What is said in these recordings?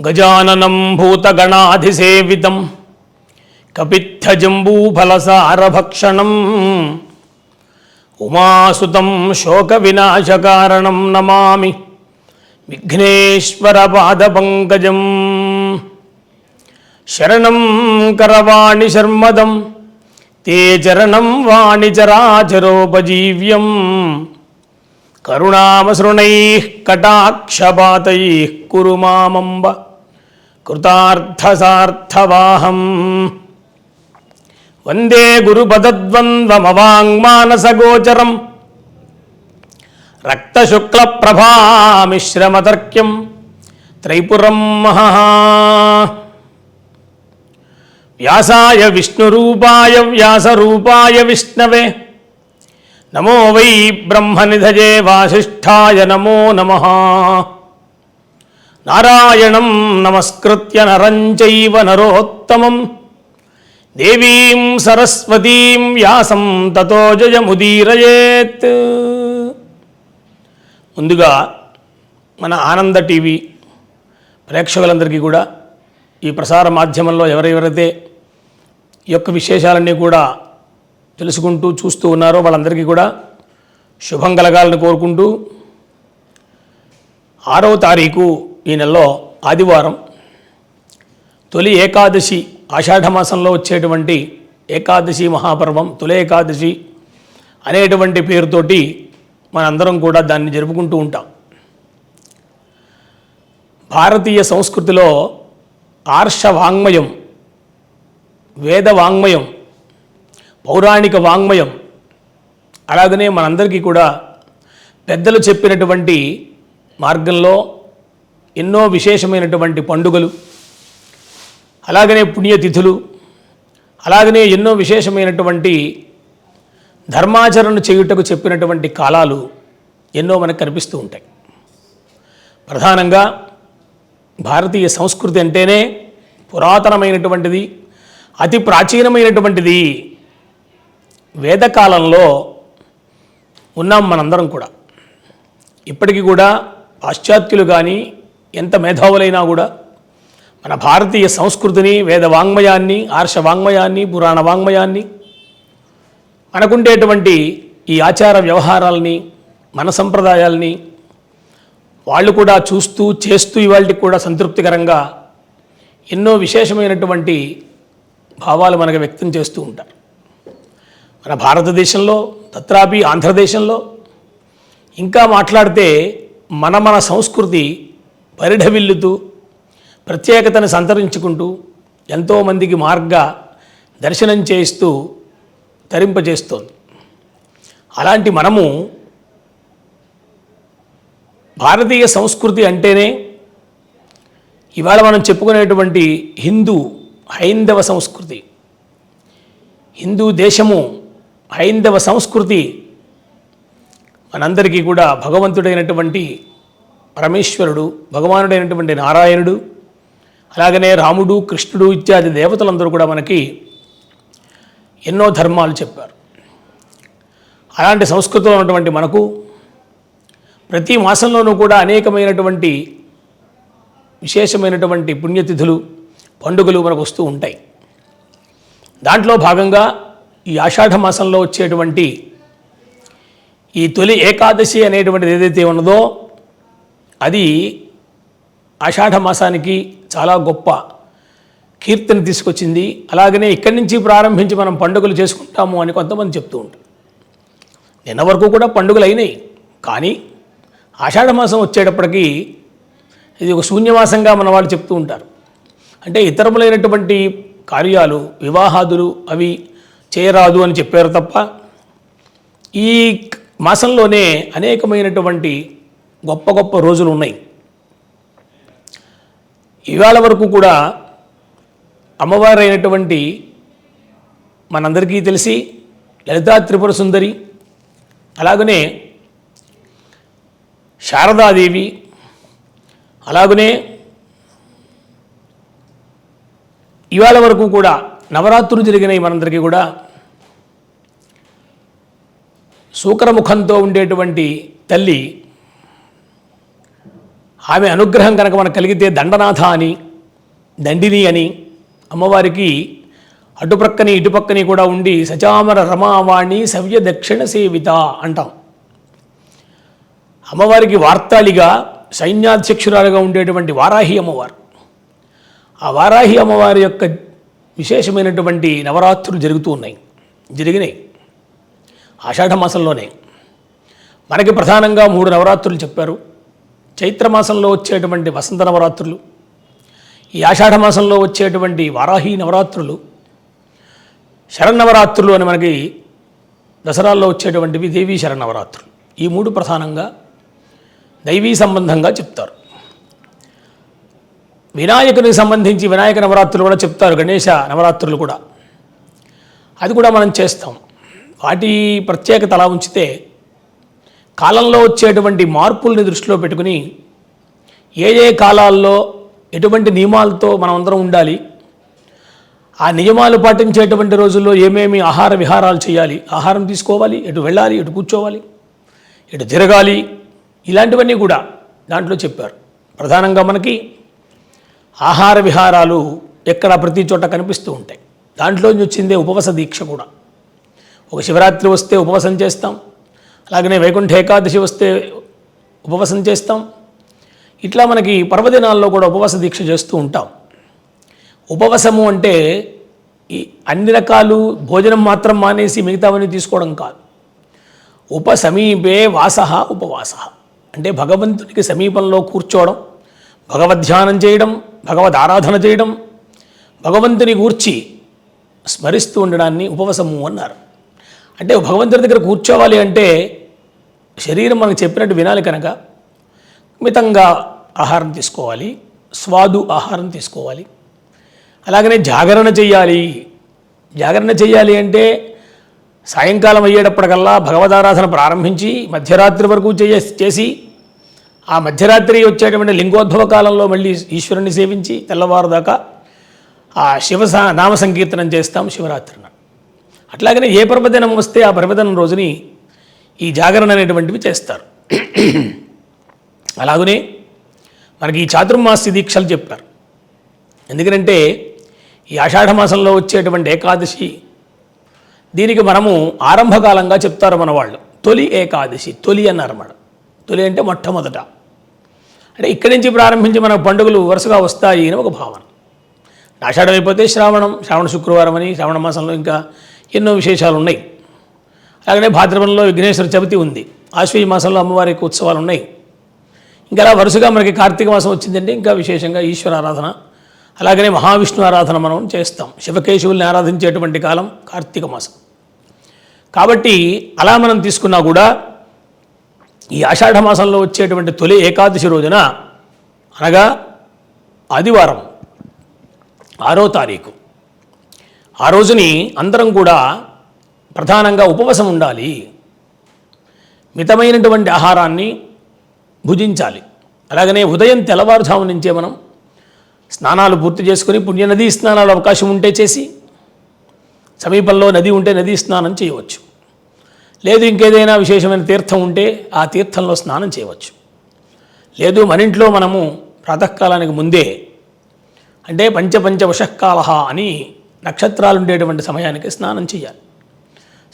గజాననం భూతగణాధిసేవితం కపిత్థజంబూఫలసారభక్షణం ఉమాసుతం శోక వినాశకారణం నమామి విఘ్నేశ్వర విఘ్నేశ్వరపాదపంకజం శరణం కరవాణి శర్మదం తే చరణం వాణిచరాచరోపజీవ్యం కరుణామసృణై కటాక్షపాతై కురు మామంబ కృతార్థసార్థవాహం. వందే గురుపదద్వంద్వమవాంగ్మానసగోచరం. రక్తశుక్లప్రభామిశ్రమతర్క్యం. త్రైపురం మహః వ్యాసాయ విష్ణురూపాయ వ్యాసరూపాయ విష్ణవే. నమో వై బ్రహ్మనిధజే వాసిష్ఠాయ నమో నమ. నారాయణం నమస్కృత్య నరంచైవ నరోత్తమం. దేవీం సరస్వతీం వ్యాసం తతో జయముదీరయేత్. ముందుగా మన ఆనంద టీవీ ప్రేక్షకులందరికీ కూడా ఈ ప్రసార మాధ్యమంలో ఎవరెవరైతే ఈ యొక్క విశేషాలన్నీ కూడా తెలుసుకుంటూ చూస్తూ ఉన్నారో వాళ్ళందరికీ కూడా శుభం కలగాలని కోరుకుంటూ ఆరవ తారీఖు ఈ నెలలో ఆదివారం తొలి ఏకాదశి ఆషాఢమాసంలో వచ్చేటువంటి ఏకాదశి మహాపర్వం తొలి ఏకాదశి అనేటువంటి పేరుతోటి మనందరం కూడా దాన్ని జరుపుకుంటూ ఉంటాం. భారతీయ సంస్కృతిలో ఆర్ష వాంగ్మయం వేద వాంగ్మయం పౌరాణిక వాంగ్మయం అలాగనే మనందరికీ కూడా పెద్దలు చెప్పినటువంటి మార్గంలో ఎన్నో విశేషమైనటువంటి పండుగలు అలాగనే పుణ్యతిథులు అలాగనే ఎన్నో విశేషమైనటువంటి ధర్మాచరణ చేయుటకు చెప్పినటువంటి కాలాలు ఎన్నో మనకు కనిపిస్తూ ఉంటాయి. ప్రధానంగా భారతీయ సంస్కృతి అంటేనే పురాతనమైనటువంటిది అతి ప్రాచీనమైనటువంటిది వేదకాలంలో ఉన్నాం మనందరం కూడా. ఇప్పటికీ కూడా పాశ్చాత్యులు కానీ ఎంత మేధావులైనా కూడా మన భారతీయ సంస్కృతిని వేద వాంగ్మయాన్ని ఆర్ష వాంగ్మయాన్ని పురాణ వాంగ్మయాన్ని మనకుండేటువంటి ఈ ఆచార వ్యవహారాలని మన సంప్రదాయాల్ని వాళ్ళు కూడా చూస్తూ చేస్తూ ఇవాళకి కూడా సంతృప్తికరంగా ఎన్నో విశేషమైనటువంటి భావాలు మనకు వ్యక్తం చేస్తూ ఉంటారు. మన భారతదేశంలో తత్రాపి ఆంధ్రదేశంలో ఇంకా మాట్లాడితే మన మన సంస్కృతి పరిఢవిల్లుతూ ప్రత్యేకతను సంతరించుకుంటూ ఎంతోమందికి మార్గ దర్శనం చేస్తూ తరింపజేస్తోంది. అలాంటి మనము భారతీయ సంస్కృతి అంటేనే ఇవాళ మనం చెప్పుకునేటువంటి హిందూ హైందవ సంస్కృతి. హిందూ దేశము హైందవ సంస్కృతి మనందరికీ కూడా భగవంతుడైనటువంటి పరమేశ్వరుడు భగవానుడైనటువంటి నారాయణుడు అలాగనే రాముడు కృష్ణుడు ఇత్యాది దేవతలందరూ కూడా మనకి ఎన్నో ధర్మాలు చెప్పారు. అలాంటి సంస్కృతిలో ఉన్నటువంటి మనకు ప్రతి మాసంలోనూ కూడా అనేకమైనటువంటి విశేషమైనటువంటి పుణ్యతిథులు పండుగలు మనకు వస్తూ ఉంటాయి. దాంట్లో భాగంగా ఈ ఆషాఢ మాసంలో వచ్చేటువంటి ఈ తొలి ఏకాదశి అనేటువంటిది ఏదైతే ఉన్నదో అది ఆషాఢ మాసానికి చాలా గొప్ప కీర్తిని తీసుకొచ్చింది. అలాగనే ఇక్కడి నుంచి ప్రారంభించి మనం పండుగలు చేసుకుంటాము అని కొంతమంది చెప్తూ ఉంటారు. నిన్న వరకు కూడా పండుగలు అయినాయి. కానీ ఆషాఢ మాసం వచ్చేటప్పటికీ ఇది ఒక శూన్యమాసంగా మన వాళ్ళు చెప్తూ ఉంటారు. అంటే ఇతరములైనటువంటి కార్యాలు వివాహాదులు అవి చేయరాదు అని చెప్పారు తప్ప ఈ మాసంలోనే అనేకమైనటువంటి గొప్ప గొప్ప రోజులు ఉన్నాయి. ఇవాళ వరకు కూడా అమ్మవారు అయినటువంటి మనందరికీ తెలిసి లలితా త్రిపుర సుందరి అలాగనే శారదాదేవి అలాగనే ఇవాళ వరకు కూడా నవరాత్రులు జరిగినాయి మనందరికీ కూడా. శూకరముఖంతో ఉండేటువంటి తల్లి ఆమె అనుగ్రహం కనుక మనకు కలిగితే దండనాథ అని దండిని అని అమ్మవారికి అటుప్రక్కని ఇటుపక్కని కూడా ఉండి సచామర రమావాణి సవ్య దక్షిణ సేవిత అంటాం. అమ్మవారికి వార్తాళిగా సైన్యాధ్యక్షురాలుగా ఉండేటువంటి వారాహి అమ్మవారు. ఆ వారాహి అమ్మవారి యొక్క విశేషమైనటువంటి నవరాత్రులు జరుగుతూ ఉన్నాయి జరిగినాయి. ఆషాఢ మాసంలోనే. మనకి ప్రధానంగా మూడు నవరాత్రులు చెప్పారు. చైత్రమాసంలో వచ్చేటువంటి వసంత నవరాత్రులు ఈ ఆషాఢ మాసంలో వచ్చేటువంటి వారాహి నవరాత్రులు శరన్నవరాత్రులు అని మనకి దసరాల్లో వచ్చేటువంటివి దేవీ శరన్నవరాత్రులు ఈ మూడు ప్రధానంగా దైవీ సంబంధంగా చెప్తారు. వినాయకునికి సంబంధించి వినాయక నవరాత్రులు కూడా చెప్తారు గణేష నవరాత్రులు కూడా. అది కూడా మనం చేస్తాం. వాటి ప్రత్యేకత అలా ఉంచితే కాలంలో వచ్చేటువంటి మార్పుల్ని దృష్టిలో పెట్టుకుని ఏ ఏ కాలాల్లో ఎటువంటి నియమాలతో మనం అందరం ఉండాలి ఆ నియమాలు పాటించేటువంటి రోజుల్లో ఏమేమి ఆహార విహారాలు చేయాలి ఆహారం తీసుకోవాలి ఎటు వెళ్ళాలి ఎటు కూర్చోవాలి ఎటు తిరగాలి ఇలాంటివన్నీ కూడా దాంట్లో చెప్పారు. ప్రధానంగా మనకి ఆహార విహారాలు ఎక్కడ ప్రతి చోట కనిపిస్తూ ఉంటాయి. దాంట్లో వచ్చిందే ఉపవాస దీక్ష కూడా. ఒక శివరాత్రి వస్తే ఉపవాసం చేస్తాం అలాగనే వైకుంఠ ఏకాదశి వస్తే ఉపవాసం చేస్తాం. ఇట్లా మనకి పర్వదినాల్లో కూడా ఉపవాస దీక్ష చేస్తూ ఉంటాం. ఉపవాసము అంటే ఈ అన్ని రకాలు భోజనం మాత్రం మానేసి మిగతావన్నీ తీసుకోవడం కాదు. ఉప సమీపే వాస ఉపవాస. అంటే భగవంతునికి సమీపంలో కూర్చోవడం భగవద్ధ్యానం చేయడం భగవద్ ఆరాధన చేయడం భగవంతుని గూర్చి స్మరిస్తూ ఉండడాన్ని ఉపవసము అన్నారు. అంటే భగవంతుడి దగ్గర కూర్చోవాలి అంటే శరీరం మనకు చెప్పినట్టు వినాలి కనుక మితంగా ఆహారం తీసుకోవాలి స్వాదు ఆహారం తీసుకోవాలి. అలాగనే జాగరణ చెయ్యాలి. జాగరణ చెయ్యాలి అంటే సాయంకాలం అయ్యేటప్పటికల్లా భగవదారాధన ప్రారంభించి మధ్యరాత్రి వరకు చేయ చేసి ఆ మధ్యరాత్రి వచ్చేటువంటి లింగోద్భవ కాలంలో మళ్ళీ ఈశ్వరుని సేవించి తెల్లవారు దాకా ఆ శివ నామ సంకీర్తనం చేస్తాం శివరాత్రిన అట్లాగనే ఏ పర్వదినం వస్తే ఆ పర్వదినం రోజుని ఈ జాగరణ అనేటువంటివి చేస్తారు. అలాగనే మనకి ఈ చాతుర్మాస్య దీక్షలు చెప్పారు. ఎందుకంటే ఈ ఆషాఢ మాసంలో వచ్చేటువంటి ఏకాదశి దీనికి మనము ఆరంభకాలంగా చెప్తారు మన వాళ్ళు తొలి ఏకాదశి తొలి అన్నారు మన. తొలి అంటే మొట్టమొదట. అంటే ఇక్కడి నుంచి ప్రారంభించి మన పండుగలు వరుసగా వస్తాయి అని ఒక భావన. ఆషాఢం అయిపోతే శ్రావణం శ్రావణ శుక్రవారం అని శ్రావణ మాసంలో ఇంకా ఎన్నో విశేషాలు ఉన్నాయి అలాగనే భాద్రపదంలో విఘ్నేశ్వర చవితి ఉంది. ఆశ్వీ మాసంలో అమ్మవారికి ఉత్సవాలు ఉన్నాయి ఇంకా అలా వరుసగా మనకి కార్తీక మాసం వచ్చిందంటే ఇంకా విశేషంగా ఈశ్వర ఆరాధన అలాగనే మహావిష్ణు ఆరాధన మనం చేస్తాం. శివకేశవుల్ని ఆరాధించేటువంటి కాలం కార్తీక మాసం. కాబట్టి అలా మనం తీసుకున్నా కూడా ఈ ఆషాఢ మాసంలో వచ్చేటువంటి తొలి ఏకాదశి రోజున అనగా ఆదివారం ఆరో తారీఖు. ఆ రోజుని అందరం కూడా ప్రధానంగా ఉపవాసం ఉండాలి. మితమైనటువంటి ఆహారాన్ని భుజించాలి. అలాగనే ఉదయం తెల్లవారుజాము నుంచే మనం స్నానాలు పూర్తి చేసుకుని పుణ్యనదీ స్నానాలు అవకాశం ఉంటే చేసి సమీపంలో నది ఉంటే నదీ స్నానం చేయవచ్చు. లేదు ఇంకేదైనా విశేషమైన తీర్థం ఉంటే ఆ తీర్థంలో స్నానం చేయవచ్చు. లేదు మన ఇంట్లో మనము ప్రాతకాలానికి ముందే అంటే పంచపంచ వశకాల అని నక్షత్రాలు ఉండేటువంటి సమయానికి స్నానం చేయాలి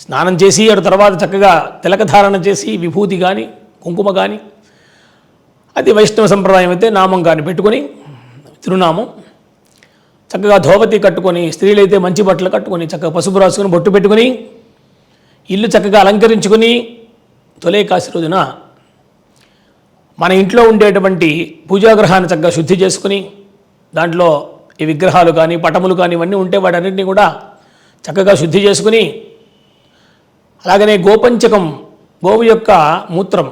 స్నానం చేసి అటు తర్వాత చక్కగా తిలకధారణ చేసి విభూతి కానీ కుంకుమ కానీ అది వైష్ణవ సంప్రదాయం అయితే నామం కానీ పెట్టుకొని తిరునామం చక్కగా ధోవతి కట్టుకొని స్త్రీలైతే మంచి బట్టలు కట్టుకొని చక్కగా పసుపు రాసుకొని బొట్టు పెట్టుకొని ఇల్లు చక్కగా అలంకరించుకొని తొలేకాశి రోజున మన ఇంట్లో ఉండేటువంటి పూజాగ్రహాన్ని చక్కగా శుద్ధి చేసుకుని దాంట్లో ఈ విగ్రహాలు కానీ పటములు కానీ ఇవన్నీ ఉంటే వాటన్నింటినీ కూడా చక్కగా శుద్ధి చేసుకుని అలాగనే గోపంచకం గోవు యొక్క మూత్రం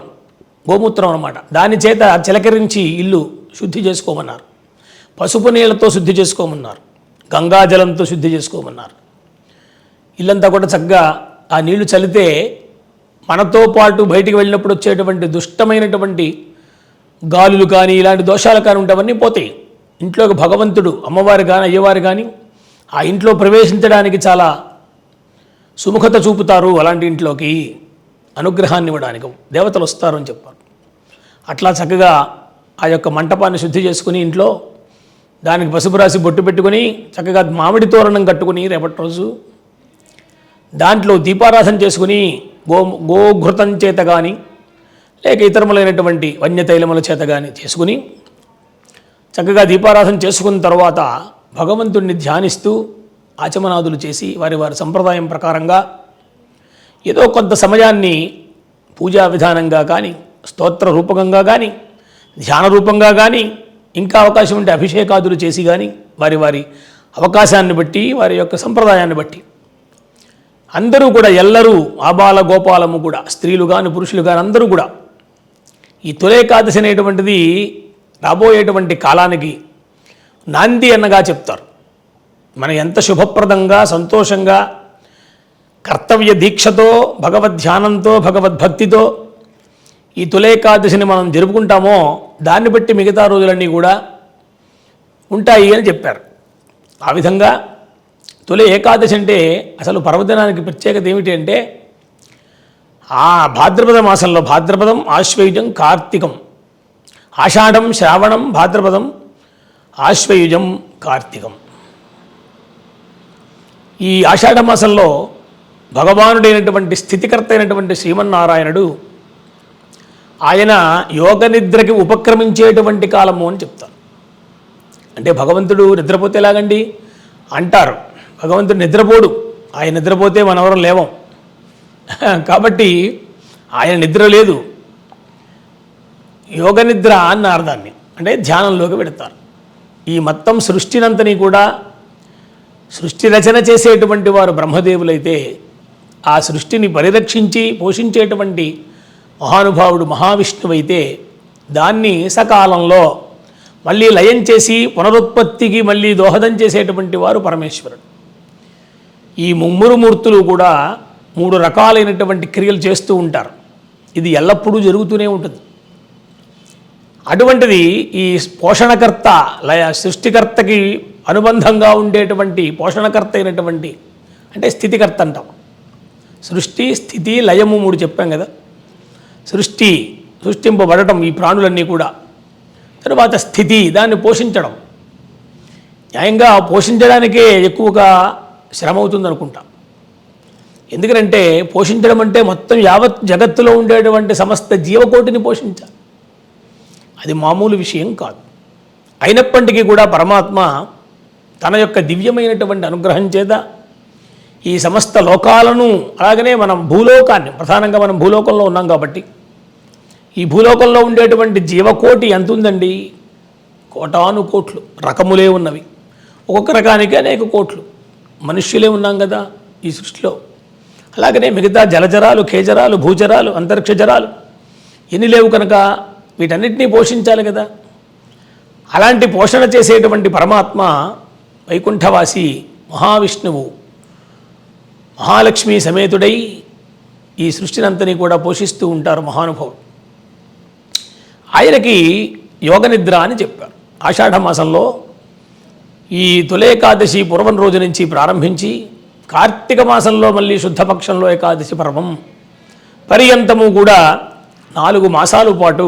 గోమూత్రం అన్నమాట. దాని చేత చిలకరించి ఇల్లు శుద్ధి చేసుకోమన్నారు. పసుపు నీళ్ళతో శుద్ధి చేసుకోమన్నారు. గంగాజలంతో శుద్ధి చేసుకోమన్నారు. ఇల్లంతా కూడా చక్కగా ఆ నీళ్ళు చల్లితే మనతో పాటు బయటికి వెళ్ళినప్పుడు వచ్చేటువంటి దుష్టమైనటువంటి గాలులు కానీ ఇలాంటి దోషాలు కానీ ఉంటవన్నీ పోతాయి. ఇంట్లోకి భగవంతుడు అమ్మవారు కానీ అయ్యవారు కానీ ఆ ఇంట్లో ప్రవేశించడానికి చాలా సుముఖత చూపుతారు అలాంటి ఇంట్లోకి అనుగ్రహాన్ని ఇవ్వడానికి. దేవతలు వస్తారు అని చెప్పారు. అట్లా చక్కగా ఆ యొక్క మంటపాన్ని శుద్ధి చేసుకుని ఇంట్లో దానికి పసుపు రాసి బొట్టు పెట్టుకుని చక్కగా మామిడి తోరణం కట్టుకుని రేపటి రోజు దాంట్లో దీపారాధన చేసుకుని గో గోఘృతం చేత కానీ లేక ఇతరములైనటువంటి వన్యతైలముల చేత కానీ చేసుకుని చక్కగా దీపారాధన చేసుకున్న తర్వాత భగవంతుణ్ణి ధ్యానిస్తూ ఆచమనాదులు చేసి వారి వారి సంప్రదాయం ప్రకారంగా ఏదో కొంత సమయాన్ని పూజా విధానంగా కానీ స్తోత్ర రూపకంగా కానీ ధ్యాన రూపంగా కానీ ఇంకా అవకాశం ఉంటే అభిషేకాదులు చేసి కానీ వారి వారి అవకాశాన్ని బట్టి వారి యొక్క సంప్రదాయాన్ని బట్టి. అందరూ కూడా ఎల్లరూ ఆబాల గోపాలము కూడా స్త్రీలు కానీ పురుషులు కానీ అందరూ కూడా ఈ తులేకాదశి అనేటువంటిది రాబోయేటువంటి కాలానికి నాంది అన్నగా చెప్తారు. మనం ఎంత శుభప్రదంగా సంతోషంగా కర్తవ్య దీక్షతో భగవద్ధ్యానంతో భగవద్భక్తితో ఈ తులేకాదశిని మనం జరుపుకుంటామో దాన్ని బట్టి మిగతా రోజులన్నీ కూడా ఉంటాయి అని చెప్పారు. ఆ విధంగా తొలి ఏకాదశి అంటే అసలు పర్వదినానికి ప్రత్యేకత ఏమిటి అంటే ఆ భాద్రపద మాసంలో భాద్రపదం ఆశ్వయుజం కార్తీకం ఆషాఢం శ్రావణం భాద్రపదం ఆశ్వయుజం కార్తీకం. ఈ ఆషాఢ మాసంలో భగవానుడైనటువంటి స్థితికర్త అయినటువంటి శ్రీమన్నారాయణుడు ఆయన యోగ నిద్రకి ఉపక్రమించేటువంటి కాలము అని చెప్తారు. అంటే భగవంతుడు నిద్రపోతే ఎలాగండి? అంటారు. భగవంతుడు నిద్రపోడు. ఆయన నిద్రపోతే మనవరం లేవం. కాబట్టి ఆయన నిద్ర లేదు. యోగ నిద్ర అన్నారు దాన్ని అంటే ధ్యానంలోకి పెడతారు. ఈ మొత్తం సృష్టినంతని కూడా సృష్టి రచన చేసేటువంటి వారు బ్రహ్మదేవులైతే ఆ సృష్టిని పరిరక్షించి పోషించేటువంటి మహానుభావుడు మహావిష్ణువైతే దాన్ని సకాలంలో మళ్ళీ లయం చేసి పునరుత్పత్తికి మళ్ళీ దోహదం చేసేటువంటి వారు పరమేశ్వరుడు. ఈ ముమ్మురు మూర్తులు కూడా మూడు రకాలైనటువంటి క్రియలు చేస్తూ ఉంటారు. ఇది ఎల్లప్పుడూ జరుగుతూనే ఉంటుంది. అటువంటిది ఈ పోషణకర్త లయ సృష్టికర్తకి అనుబంధంగా ఉండేటువంటి పోషణకర్త అయినటువంటి అంటే స్థితికర్త అంటాం. సృష్టి స్థితి లయము మూడు చెప్పాం కదా. సృష్టి సృష్టింపబడటం ఈ ప్రాణులన్నీ కూడా. తరువాత స్థితి దాన్ని పోషించడం. న్యాయంగా పోషించడానికే ఎక్కువగా శ్రమ అవుతుంది అనుకుంటా ఎందుకంటే పోషించడం అంటే మొత్తం యావత్ జగత్తులో ఉండేటువంటి సమస్త జీవకోటిని పోషించాలి. అది మామూలు విషయం కాదు. అయినప్పటికీ కూడా పరమాత్మ తన యొక్క దివ్యమైనటువంటి అనుగ్రహం చేత ఈ సమస్త లోకాలను అలాగనే మనం భూలోకాన్ని ప్రధానంగా మనం భూలోకంలో ఉన్నాం కాబట్టి ఈ భూలోకంలో ఉండేటువంటి జీవకోటి ఎంత ఉందండి కోటాను కోట్లు రకములే ఉన్నవి. ఒక్కొక్క రకానికి అనేక కోట్లు. మనుష్యులే ఉన్నాం కదా ఈ సృష్టిలో. అలాగనే మిగతా జలజరాలు ఖేజరాలు భూజరాలు అంతరిక్ష జరాలు ఎన్ని లేవు కనుక? వీటన్నిటినీ పోషించాలి కదా. అలాంటి పోషణ చేసేటువంటి పరమాత్మ వైకుంఠవాసి మహావిష్ణువు మహాలక్ష్మి సమేతుడై ఈ సృష్టినంతని కూడా పోషిస్తూ ఉంటారు మహానుభావుడు. ఆయనకి యోగ నిద్ర అని చెప్పారు. ఆషాఢ మాసంలో ఈ తులేకాదశి పూర్వం రోజు నుంచి ప్రారంభించి కార్తీక మాసంలో మళ్ళీ శుద్ధపక్షంలో ఏకాదశి పర్వం పర్యంతము కూడా నాలుగు మాసాలు పాటు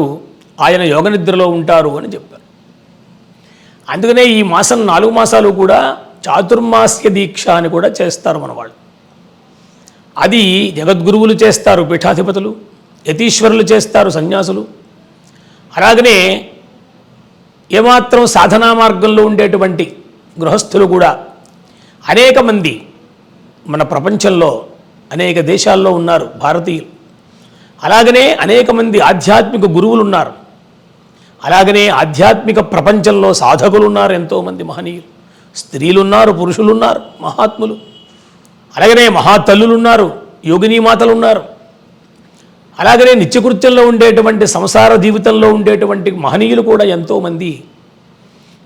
ఆయన యోగ నిద్రలో ఉంటారు అని చెప్పారు. అందుకనే ఈ మాసం నాలుగు మాసాలు కూడా చాతుర్మాస్య దీక్ష అని కూడా చేస్తారు మన వాళ్ళు. అది జగద్గురువులు చేస్తారు పీఠాధిపతులు యతీశ్వరులు చేస్తారు సన్యాసులు. అలాగనే ఏమాత్రం సాధనా మార్గంలో ఉండేటువంటి గృహస్థులు కూడా అనేక మంది మన ప్రపంచంలో అనేక దేశాల్లో ఉన్నారు భారతీయులు. అలాగనే అనేక మంది ఆధ్యాత్మిక గురువులు ఉన్నారు. అలాగనే ఆధ్యాత్మిక ప్రపంచంలో సాధకులు ఉన్నారు ఎంతోమంది మహనీయులు. స్త్రీలున్నారు పురుషులున్నారు మహాత్ములు. అలాగనే మహాతల్లులున్నారు యోగినీమాతలున్నారు మాతలు ఉన్నారు అలాగనే నిత్యకృత్యంలో ఉండేటువంటి సంసార జీవితంలో ఉండేటువంటి మహనీయులు కూడా ఎంతోమంది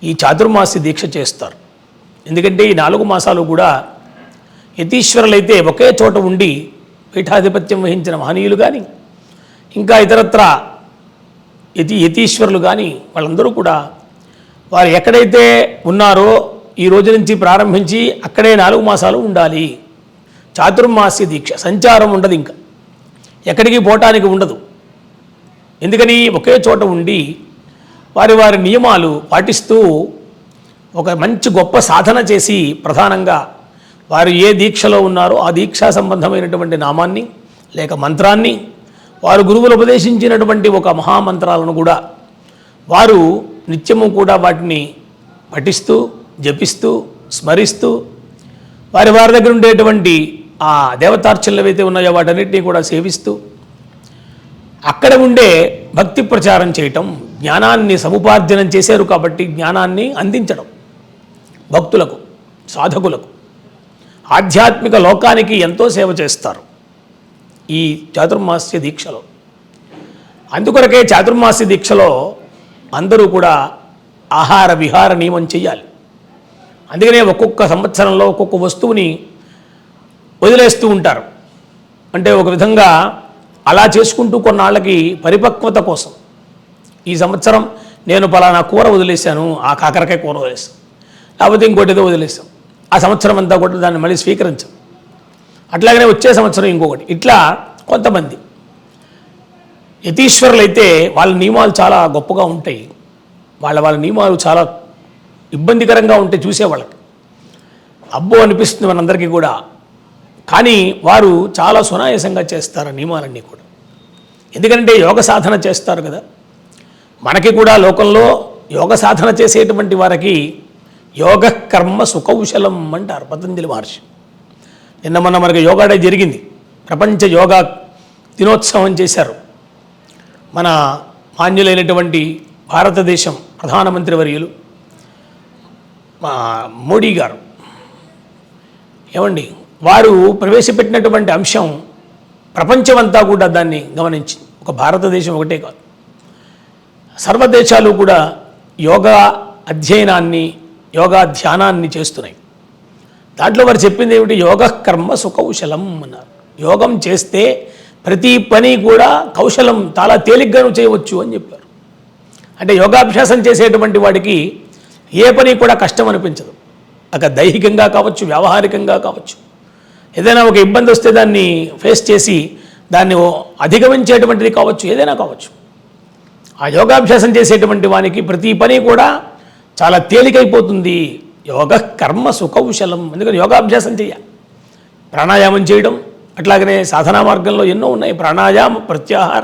ఈ చాతుర్మాసి దీక్ష చేస్తారు. ఎందుకంటే ఈ నాలుగు మాసాలు కూడా యతీశ్వరులైతే ఒకే చోట ఉండి పీఠాధిపత్యం వహించిన మహనీయులు కానీ ఇంకా ఇతరత్ర యతి యతీశ్వరులు కానీ వాళ్ళందరూ కూడా వారు ఎక్కడైతే ఉన్నారో ఈ రోజు నుంచి ప్రారంభించి అక్కడే నాలుగు మాసాలు ఉండాలి. చాతుర్మాస్య దీక్ష సంచారం ఉండదు ఇంకా. ఎక్కడికి పోవటానికి ఉండదు. ఎందుకని ఒకే చోట ఉండి వారి వారి నియమాలు పాటిస్తూ ఒక మంచి గొప్ప సాధన చేసి ప్రధానంగా వారు ఏ దీక్షలో ఉన్నారో ఆ దీక్షా సంబంధమైనటువంటి నామాన్ని లేక మంత్రాన్ని వారు గురువులు ఉపదేశించినటువంటి ఒక మహామంత్రాలను కూడా వారు నిత్యము కూడా వాటిని పఠిస్తూ జపిస్తూ స్మరిస్తూ వారి వారి దగ్గర ఉండేటువంటి ఆ దేవతార్చనలు ఏవైతే ఉన్నాయో వాటన్నిటినీ కూడా సేవిస్తూ అక్కడ ఉండే భక్తి ప్రచారం చేయటం జ్ఞానాన్ని సముపార్జనం చేశారు కాబట్టి జ్ఞానాన్ని అందించడం భక్తులకు సాధకులకు ఆధ్యాత్మిక లోకానికి ఎంతో సేవ చేస్తారు. ఈ చాతుర్మాస్య దీక్షలో. అందుకొరకే చాతుర్మాస్య దీక్షలో అందరూ కూడా ఆహార విహార నియమం చేయాలి అందుకనే ఒక్కొక్క సంవత్సరంలో ఒక్కొక్క వస్తువుని వదిలేస్తూ ఉంటారు. అంటే ఒక విధంగా అలా చేసుకుంటూ కొన్నాళ్ళకి పరిపక్వత కోసం. ఈ సంవత్సరం నేను పలానా కూర వదిలేశాను ఆ కాకరకాయ కూర వదిలేసాను లేకపోతే ఇంకోటి ఏదో వదిలేసాం ఆ సంవత్సరం అంతా కూడా దాన్ని మళ్ళీ స్వీకరించాం. అట్లాగనే వచ్చే సంవత్సరం ఇంకొకటి. ఇట్లా కొంతమంది. యతీశ్వరులు అయితే వాళ్ళ నియమాలు చాలా గొప్పగా ఉంటాయి. వాళ్ళ వాళ్ళ నియమాలు చాలా ఇబ్బందికరంగా ఉంటాయి చూసేవాళ్ళకి అబ్బో అనిపిస్తుంది మనందరికీ కూడా. కానీ వారు చాలా సునాయాసంగా చేస్తారు నియమాలన్నీ కూడా. ఎందుకంటే యోగ సాధన చేస్తారు కదా. మనకి కూడా లోకంలో యోగ సాధన చేసేటువంటి వారికి యోగ కర్మ సుకౌశలం అంటారు పతంజలి మహర్షి. నిన్న మొన్న మనకి యోగా డే జరిగింది. ప్రపంచ యోగా దినోత్సవం చేశారు. మన మాన్యులైనటువంటి భారతదేశం ప్రధానమంత్రి వర్యులు మా మోడీ గారు. ఏమండి? వారు ప్రవేశపెట్టినటువంటి అంశం ప్రపంచమంతా కూడా దాన్ని గమనించింది. ఒక భారతదేశం ఒకటే కాదు. సర్వదేశాలు కూడా యోగా అధ్యయనాన్ని యోగా ధ్యానాన్ని చేస్తున్నాయి. దాంట్లో వారు చెప్పింది ఏమిటి? యోగ కర్మ సుకౌశలం అన్నారు. యోగం చేస్తే ప్రతి పని కూడా కౌశలం చాలా తేలిగ్గా చేయవచ్చు అని చెప్పారు. అంటే యోగాభ్యాసం చేసేటువంటి వాడికి ఏ పని కూడా కష్టం అనిపించదు. అక్కడ దైహికంగా కావచ్చు వ్యావహారికంగా కావచ్చు. ఏదైనా ఒక ఇబ్బంది వస్తే దాన్ని ఫేస్ చేసి దాన్ని అధిగమించేటువంటిది కావచ్చు ఏదైనా కావచ్చు. ఆ యోగాభ్యాసం చేసేటువంటి వానికి ప్రతి పని కూడా చాలా తేలికైపోతుంది. యోగ కర్మ సుకౌశలం. ఎందుకంటే యోగాభ్యాసం చేయాలి ప్రాణాయామం చేయడం అట్లాగనే సాధనా మార్గంలో ఎన్నో ఉన్నాయి. ప్రాణాయామ ప్రత్యాహార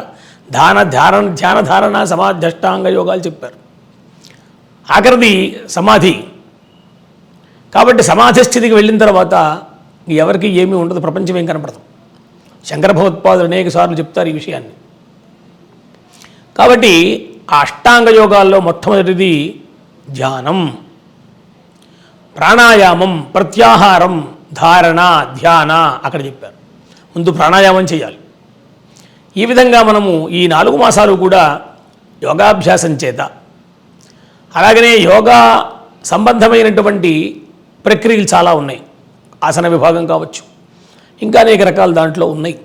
ధాన ధారణ ధ్యాన ధారణ సమాధ్యష్టాంగ యోగాలు చెప్పారు. ఆఖరిది సమాధి. కాబట్టి సమాధి స్థితికి వెళ్ళిన తర్వాత ఎవరికి ఏమీ ఉండదు ప్రపంచం ఏం కనపడదు. శంకర భగవత్పాదులు అనేక సార్లు చెప్తారు ఈ విషయాన్ని. కాబట్టి ఆ అష్టాంగ యోగాల్లో మొట్టమొదటిది ధ్యానం. ప్రాణాయామం ప్రత్యాహారం ధారణ ధ్యాన అక్కడ చెప్పారు. ముందు ప్రాణాయామం చేయాలి. ఈ విధంగా మనము ఈ నాలుగు మాసాలు కూడా యోగాభ్యాసం చేత అలాగనే యోగా సంబంధమైనటువంటి ప్రక్రియలు చాలా ఉన్నాయి. ఆసన విభాగం కావచ్చు ఇంకా అనేక రకాల దాంట్లో ఉన్నాయి.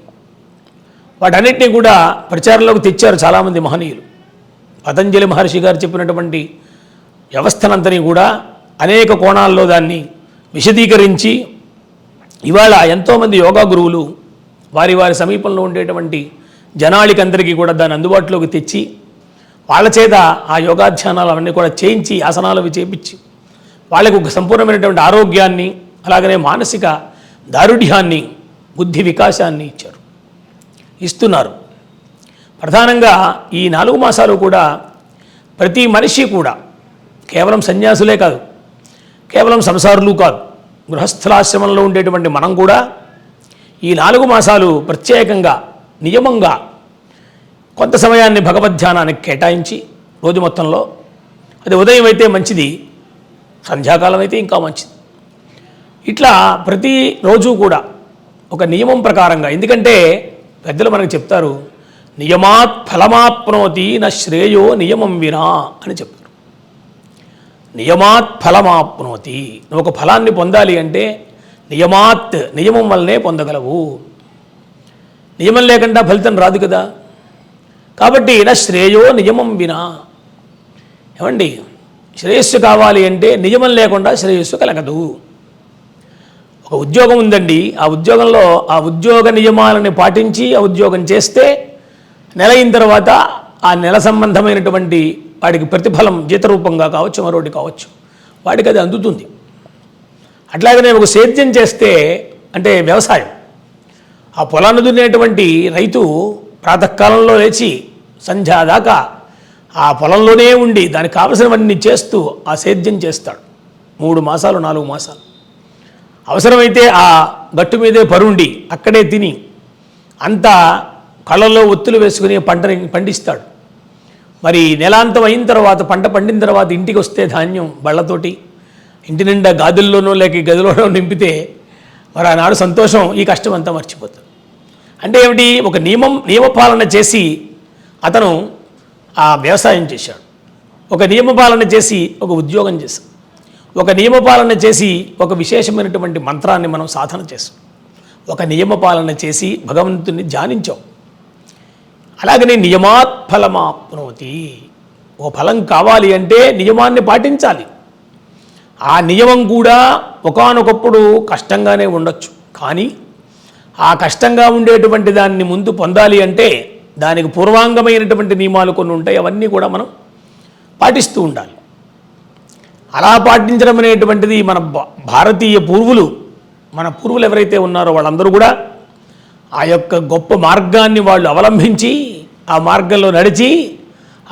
వాటన్నిటినీ కూడా ప్రచారంలోకి తెచ్చారు చాలామంది మహనీయులు. పతంజలి మహర్షి గారు చెప్పినటువంటి వ్యవస్థనంతని కూడా అనేక కోణాల్లో దాన్ని విశదీకరించి ఇవాళ ఎంతోమంది యోగా గురువులు వారి వారి సమీపంలో ఉండేటువంటి జనాళికందరికీ కూడా దాన్ని అందుబాటులోకి తెచ్చి వాళ్ళ చేత ఆ యోగాధ్యానాలు అవన్నీ కూడా చేయించి ఆసనాలు అవి చేపించి వాళ్ళకు ఒక సంపూర్ణమైనటువంటి ఆరోగ్యాన్ని అలాగనే మానసిక దారుఢ్యాన్ని బుద్ధి వికాసాన్ని ఇచ్చారు. ఇస్తున్నారు. ప్రధానంగా ఈ నాలుగు మాసాలు కూడా ప్రతి మనిషి కూడా కేవలం సన్యాసులే కాదు కేవలం సంసారులు కాదు గృహస్థలాశ్రమంలో ఉండేటువంటి మనం కూడా ఈ నాలుగు మాసాలు ప్రత్యేకంగా నియమంగా కొంత సమయాన్ని భగవద్ధ్యానానికి కేటాయించి రోజు మొత్తంలో అది ఉదయం అయితే మంచిది సంధ్యాకాలం అయితే ఇంకా మంచిది. ఇట్లా ప్రతి రోజు కూడా ఒక నియమం ప్రకారంగా ఎందుకంటే పెద్దలు మనకు చెప్తారు నియమాత్ ఫలమాప్నోతి నా శ్రేయో నియమం వినా అని చెప్తారు. నియమాత్ ఫలమాప్నోతి. నువ్వు ఒక ఫలాన్ని పొందాలి అంటే నియమాత్ నియమం వల్లనే పొందగలవు. నియమం లేకుండా ఫలితం రాదు కదా. కాబట్టి నా శ్రేయో నియమం వినా. ఏమండి? శ్రేయస్సు కావాలి అంటే నియమం లేకుండా శ్రేయస్సు కలగదు. ఒక ఉద్యోగం ఉందండి. ఆ ఉద్యోగంలో ఆ ఉద్యోగ నియమాలని పాటించి ఆ ఉద్యోగం చేస్తే నెల అయిన తర్వాత ఆ నెల సంబంధమైనటువంటి వాడికి ప్రతిఫలం జీతరూపంగా కావచ్చు మరొకటి కావచ్చు. వాడికి అది అందుతుంది. అట్లాగనే ఒక సేద్యం చేస్తే అంటే వ్యవసాయం. ఆ పొలాన్ని దున్నేటువంటి రైతు ప్రాతకాలంలో లేచి సంధ్యా దాకా ఆ పొలంలోనే ఉండి దానికి కావలసినవన్నీ చేస్తూ ఆ సేద్యం చేస్తాడు. మూడు మాసాలు నాలుగు మాసాలు. అవసరమైతే ఆ గట్టు మీదే పరుండి అక్కడే తిని అంతా కళ్ళల్లో ఒత్తులు వేసుకుని పంటని పండిస్తాడు. మరి నెలాంతం అయిన తర్వాత పంట పండిన తర్వాత ఇంటికి వస్తే ధాన్యం బళ్ళతోటి ఇంటి నిండా గాదుల్లోనో లేక గదిలోనో నింపితే మరి ఆనాడు సంతోషం ఈ కష్టం అంతా మర్చిపోతుంది అంటే ఏమిటి? ఒక నియమం నియమపాలన చేసి అతను ఆ వ్యవసాయం చేశాడు. ఒక నియమపాలన చేసి ఒక ఉద్యోగం చేశాడు. ఒక నియమపాలన చేసి ఒక విశేషమైనటువంటి మంత్రాన్ని మనం సాధన చేసాం ఒక నియమపాలన చేసి భగవంతుని ధ్యానించాం. అలాగనే నియమాత్ ఫలమాప్నోతి. ఓ ఫలం కావాలి అంటే నియమాన్ని పాటించాలి. ఆ నియమం కూడా ఒకానొకప్పుడు కష్టంగానే ఉండొచ్చు. కానీ ఆ కష్టంగా ఉండేటువంటి దాన్ని ముందు పొందాలి అంటే దానికి పూర్వాంగమైనటువంటి నియమాలు కొన్ని ఉంటాయి. అవన్నీ కూడా మనం పాటిస్తూ ఉండాలి. అలా పాటించడం అనేటువంటిది మన భారతీయ పూర్వులు మన పూర్వులు ఎవరైతే ఉన్నారో వాళ్ళందరూ కూడా ఆ యొక్క గొప్ప మార్గాన్ని వాళ్ళు అవలంబించి ఆ మార్గంలో నడిచి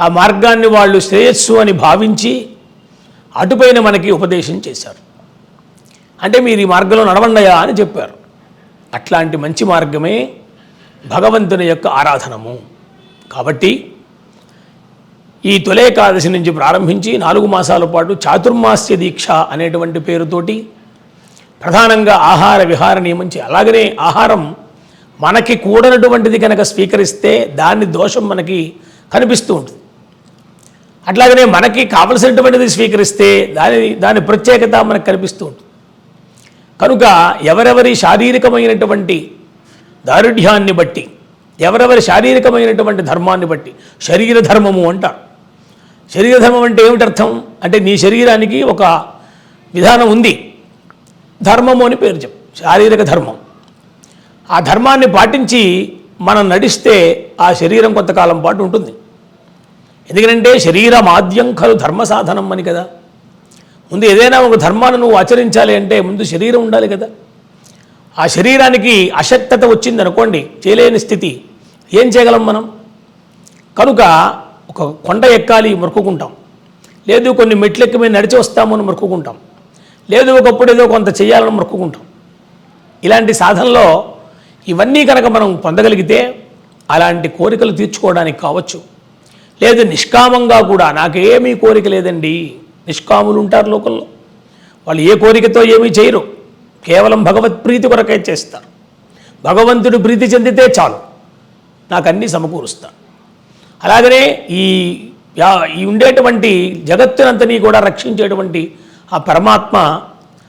ఆ మార్గాన్ని వాళ్ళు శ్రేయస్సు అని భావించి అటుపైన మనకి ఉపదేశం చేశారు. అంటే మీరు ఈ మార్గంలో నడవండయా అని చెప్పారు. అట్లాంటి మంచి మార్గమే భగవంతుని యొక్క ఆరాధనము. కాబట్టి ఈ తొలేకాదశి నుంచి ప్రారంభించి నాలుగు మాసాల పాటు చాతుర్మాస్య దీక్ష అనేటువంటి పేరుతోటి ప్రధానంగా ఆహార విహార నియమం అలాగనే ఆహారం మనకి కూడనటువంటిది కనుక స్వీకరిస్తే దాని దోషం మనకి కనిపిస్తూ ఉంటుంది. అట్లాగనే మనకి కావలసినటువంటిది స్వీకరిస్తే దాని దాని ప్రత్యేకత మనకు కనిపిస్తూ ఉంటుంది. కనుక ఎవరెవరి శారీరకమైనటువంటి దారుఢ్యాన్ని బట్టి ఎవరెవరి శారీరకమైనటువంటి ధర్మాన్ని బట్టి శరీర ధర్మము అంటారు. శరీర ధర్మం అంటే ఏమిటి అర్థం అంటే నీ శరీరానికి ఒక విధానం ఉంది. ధర్మము అని పేరు చెప్పు. శారీరక ధర్మం. ఆ ధర్మాన్ని పాటించి మనం నడిస్తే ఆ శరీరం కొంతకాలం పాటు ఉంటుంది. ఎందుకంటే శరీరమాద్యం ఖలు ధర్మ సాధనం అని కదా. ముందు ఏదైనా ఒక ధర్మాన్ని నువ్వు ఆచరించాలి అంటే ముందు శరీరం ఉండాలి కదా. ఆ శరీరానికి అశక్తత వచ్చింది అనుకోండి చేయలేని స్థితి. ఏం చేయగలం మనం? కనుక ఒక కొండ ఎక్కాలి మొక్కుకుంటాం లేదు కొన్ని మెట్లెక్కి మేము నడిచి వస్తామని మొక్కుకుంటాం లేదు ఒకప్పుడు ఏదో కొంత చేయాలని మొక్కుకుంటాం ఇలాంటి సాధనలో ఇవన్నీ కనుక మనం పొందగలిగితే అలాంటి కోరికలు తీర్చుకోవడానికి కావచ్చు. లేదు నిష్కామంగా కూడా నాకేమీ కోరిక లేదండి. నిష్కాములు ఉంటారు లోకంలో. వాళ్ళు ఏ కోరికతో ఏమీ చేయరు. కేవలం భగవత్ ప్రీతి కొరకే చేస్తారు. భగవంతుడు ప్రీతి చెందితే చాలు. నాకు అన్నీ సమకూరుస్తాను అలాగనే ఈ యా- ఈ ఉండేటువంటి జగత్తునంతని కూడా రక్షించేటువంటి ఆ పరమాత్మ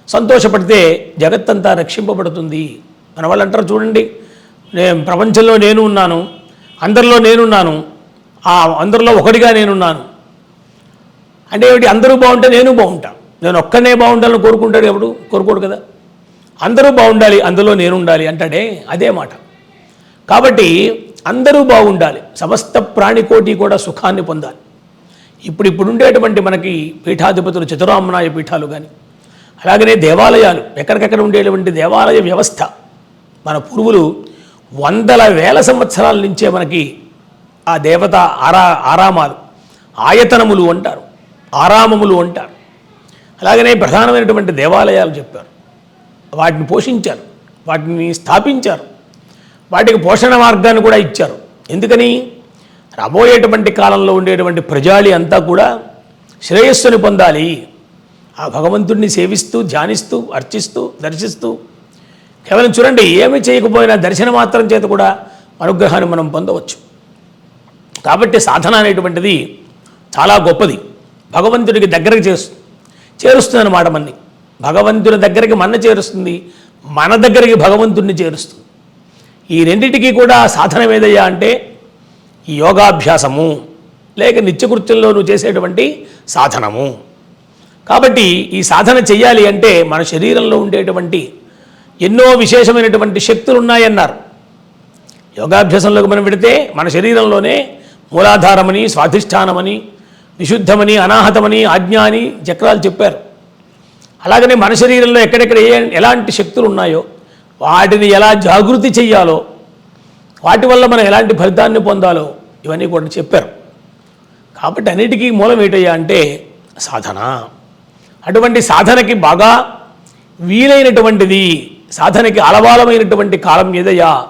సంతోషపడితే జగత్తంతా రక్షింపబడుతుంది. మన వాళ్ళు అంటారు చూడండి నేను ప్రపంచంలో నేను ఉన్నాను అందరిలో నేనున్నాను ఆ అందరిలో ఒకటిగా నేనున్నాను అంటే ఏమిటి? అందరూ బాగుంటే నేను బాగుంటా. నేను ఒక్కనే బాగుండాలని కోరుకుంటాడు ఎవడు? కోరుకోడు కదా. అందరూ బాగుండాలి అందులో నేను ఉండాలి అంటాడే అదే మాట. కాబట్టి అందరూ బాగుండాలి. సమస్త ప్రాణికోటి కూడా సుఖాన్ని పొందాలి. ఇప్పుడు ఇప్పుడు ఉండేటువంటి మనకి పీఠాధిపతులు చతురామనాయ పీఠాలు కానీ అలాగనే దేవాలయాలు ఎక్కడికెక్కడ ఉండేటువంటి దేవాలయ వ్యవస్థ మన పూర్వులు వందల వేల సంవత్సరాల నుంచే మనకి ఆ దేవత ఆరా ఆరామాలు ఆయతనములు అంటారు ఆరామములు అంటారు. అలాగనే ప్రధానమైనటువంటి దేవాలయాలు చెప్పారు. వాటిని పోషించారు వాటిని స్థాపించారు వాటికి పోషణ మార్గాన్ని కూడా ఇచ్చారు. ఎందుకని? రాబోయేటువంటి కాలంలో ఉండేటువంటి ప్రజాళి అంతా కూడా శ్రేయస్సుని పొందాలి. ఆ భగవంతుడిని సేవిస్తూ ధ్యానిస్తూ అర్చిస్తూ దర్శిస్తూ కేవలం చూడండి ఏమి చేయకపోయినా దర్శన మాత్రం చేత కూడా అనుగ్రహాన్ని మనం పొందవచ్చు. కాబట్టి సాధన అనేటువంటిది చాలా గొప్పది. భగవంతుడికి దగ్గరకు చేస్తుంది చేరుస్తుంది అన్నమాట మన్ని. భగవంతుని దగ్గరికి మన చేరుస్తుంది మన దగ్గరికి భగవంతుడిని చేరుస్తుంది. ఈ రెండింటికి కూడా సాధన ఏదయ్యా అంటే యోగాభ్యాసము లేక నిత్యకృత్యంలో నువ్వు చేసేటువంటి సాధనము. కాబట్టి ఈ సాధన చెయ్యాలి అంటే మన శరీరంలో ఉండేటువంటి ఎన్నో విశేషమైనటువంటి శక్తులు ఉన్నాయన్నారు యోగాభ్యాసంలోకి మనం పెడితే మన శరీరంలోనే మూలాధారమని స్వాధిష్టానమని విశుద్ధమని అనాహతమని ఆజ్ఞ అని చక్రాలు చెప్పారు. అలాగనే మన శరీరంలో ఎక్కడెక్కడ ఏ ఎలాంటి శక్తులు ఉన్నాయో వాటిని ఎలా జాగృతి చెయ్యాలో వాటి వల్ల మనం ఎలాంటి ఫలితాన్ని పొందాలో ఇవన్నీ కూడా చెప్పారు. కాబట్టి అన్నిటికీ మూలం ఏంటయ్యా అంటే సాధన. అటువంటి సాధనకి బాగా వీలైనటువంటిది సాధనకి అలవాలమైనటువంటి కాలం ఏదయ్యా?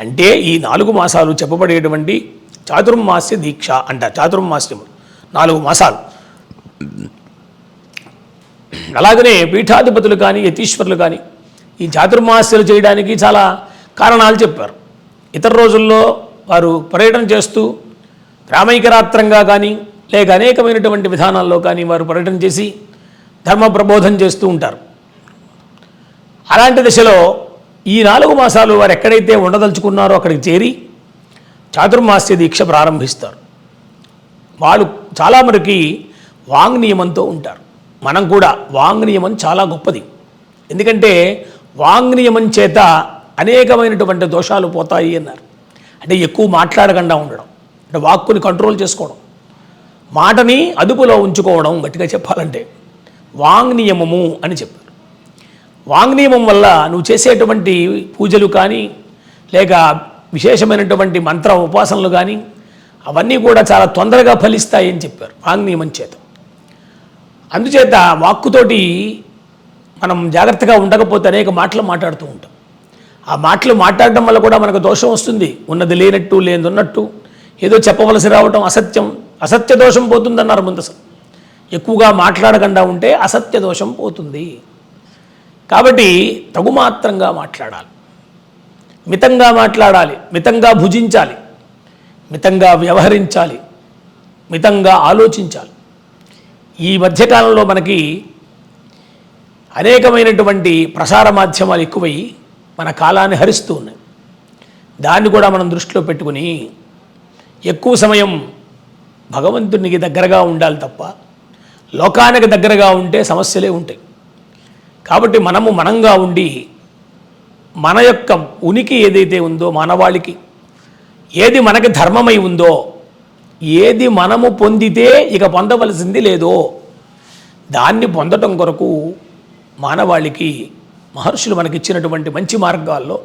అంటే ఈ నాలుగు మాసాలు చెప్పబడేటువంటి చాతుర్మాస్య దీక్ష అంట చాతుర్మాస్యము. నాలుగు మాసాలు. అలాగనే పీఠాధిపతులు కానీ యతీశ్వరులు కానీ ఈ చాతుర్మాస్యలు చేయడానికి చాలా కారణాలు చెప్పారు. ఇతర రోజుల్లో వారు పర్యటన చేస్తూ రామైకరాత్రంగా కానీ లేక అనేకమైనటువంటి విధానాల్లో కానీ వారు పర్యటన చేసి ధర్మ ప్రబోధం చేస్తూ ఉంటారు. అలాంటి దశలో ఈ నాలుగు మాసాలు వారు ఎక్కడైతే ఉండదలుచుకున్నారో అక్కడికి చేరి చాతుర్మాస్య దీక్ష ప్రారంభిస్తారు. వాళ్ళు చాలా మనకి వాంగ్ నియమంతో ఉంటారు. మనం కూడా వాంగ్ నియమం చాలా గొప్పది. ఎందుకంటే వాంగ్ నియమం చేత అనేకమైనటువంటి దోషాలు పోతాయి అన్నారు. అంటే ఎక్కువ మాట్లాడకుండా ఉండడం అంటే వాక్కుని కంట్రోల్ చేసుకోవడం మాటని అదుపులో ఉంచుకోవడం గట్టిగా చెప్పాలంటే వాంగ్ నియమము అని చెప్పారు. వాంగ్నియమం వల్ల నువ్వు చేసేటువంటి పూజలు కానీ లేక విశేషమైనటువంటి మంత్ర ఉపాసనలు కానీ అవన్నీ కూడా చాలా తొందరగా ఫలిస్తాయి అని చెప్పారు వాంగ్నియమం చేత. అందుచేత వాక్కుతోటి మనం జాగ్రత్తగా ఉండకపోతే అనేక మాటలు మాట్లాడుతూ ఉంటాం. ఆ మాటలు మాట్లాడడం వల్ల కూడా మనకు దోషం వస్తుంది. ఉన్నది లేనట్టు లేనిది ఉన్నట్టు ఏదో చెప్పవలసి రావటం అసత్యం. అసత్య దోషం పోతుందన్నారు ముందు అసలు ఎక్కువగా మాట్లాడకుండా ఉంటే అసత్య దోషం పోతుంది. కాబట్టి తగుమాత్రంగా మాట్లాడాలి. మితంగా మాట్లాడాలి. మితంగా భుజించాలి. మితంగా వ్యవహరించాలి. మితంగా ఆలోచించాలి. ఈ మధ్యకాలంలో మనకి అనేకమైనటువంటి ప్రసార మాధ్యమాలు ఎక్కువయ్యి మన కాలాన్ని హరిస్తూ ఉన్నాయి. దాన్ని కూడా మనం దృష్టిలో పెట్టుకుని ఎక్కువ సమయం భగవంతునికి దగ్గరగా ఉండాలి తప్ప లోకానికి దగ్గరగా ఉంటే సమస్యలే ఉంటాయి. కాబట్టి మనము మనంగా ఉండి మన యొక్క ఉనికి ఏదైతే ఉందో మానవాళికి ఏది మనకి ధర్మమై ఉందో ఏది మనము పొందితే ఇక పొందవలసింది లేదో దాన్ని పొందటం కొరకు మానవాళికి మహర్షులు మనకిచ్చినటువంటి మంచి మార్గాల్లో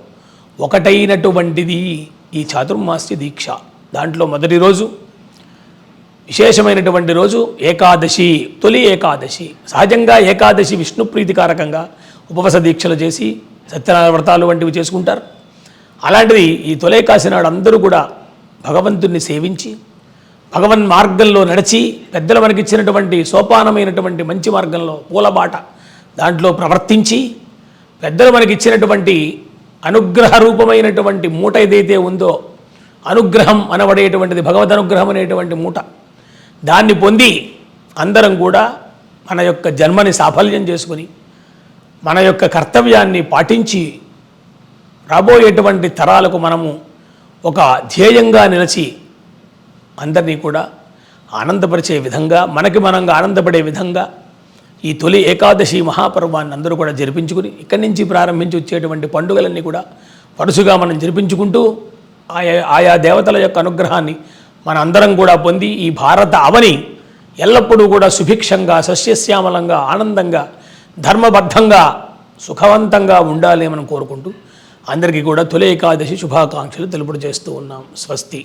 ఒకటైనటువంటిది ఈ చాతుర్మాస్య దీక్ష. దాంట్లో మొదటి రోజు విశేషమైనటువంటి రోజు ఏకాదశి తొలి ఏకాదశి. సహజంగా ఏకాదశి విష్ణు ప్రీతికారకంగా ఉపవస దీక్షలు చేసి సత్యనారాయణ వ్రతాలు వంటివి చేసుకుంటారు. అలాంటిది ఈ తొలేకాశి నాడు అందరూ కూడా భగవంతుణ్ణి సేవించి భగవన్ మార్గంలో నడిచి పెద్దలు మనకిచ్చినటువంటి సోపానమైనటువంటి మంచి మార్గంలో పూలబాట దాంట్లో ప్రవర్తించి పెద్దలు మనకిచ్చినటువంటి అనుగ్రహ రూపమైనటువంటి మూట ఏదైతే ఉందో అనుగ్రహం అనబడేటువంటిది భగవద్ అనుగ్రహం అనేటువంటి మూట దాన్ని పొంది అందరం కూడా మన యొక్క జన్మని సాఫల్యం చేసుకుని మన యొక్క కర్తవ్యాన్ని పాటించి రాబోయేటువంటి తరాలకు మనము ఒక ధ్యేయంగా నిలిచి అందరినీ కూడా ఆనందపరిచే విధంగా మనకి మనంగా ఆనందపడే విధంగా ఈ తొలి ఏకాదశి మహాపర్వాన్ని అందరూ కూడా జరిపించుకుని ఇక్కడి నుంచి ప్రారంభించి వచ్చేటువంటి పండుగలన్నీ కూడా వరుసగా మనం జరిపించుకుంటూ ఆయా ఆయా దేవతల యొక్క అనుగ్రహాన్ని మన అందరం కూడా పొంది ఈ భారత అవని ఎల్లప్పుడూ కూడా సుభిక్షంగా సస్యశ్యామలంగా ఆనందంగా ధర్మబద్ధంగా సుఖవంతంగా ఉండాలి మనం కోరుకుంటూ అందరికీ కూడా తొలి ఏకాదశి శుభాకాంక్షలు తెలుపుడు చేస్తూ ఉన్నాం. స్వస్తి.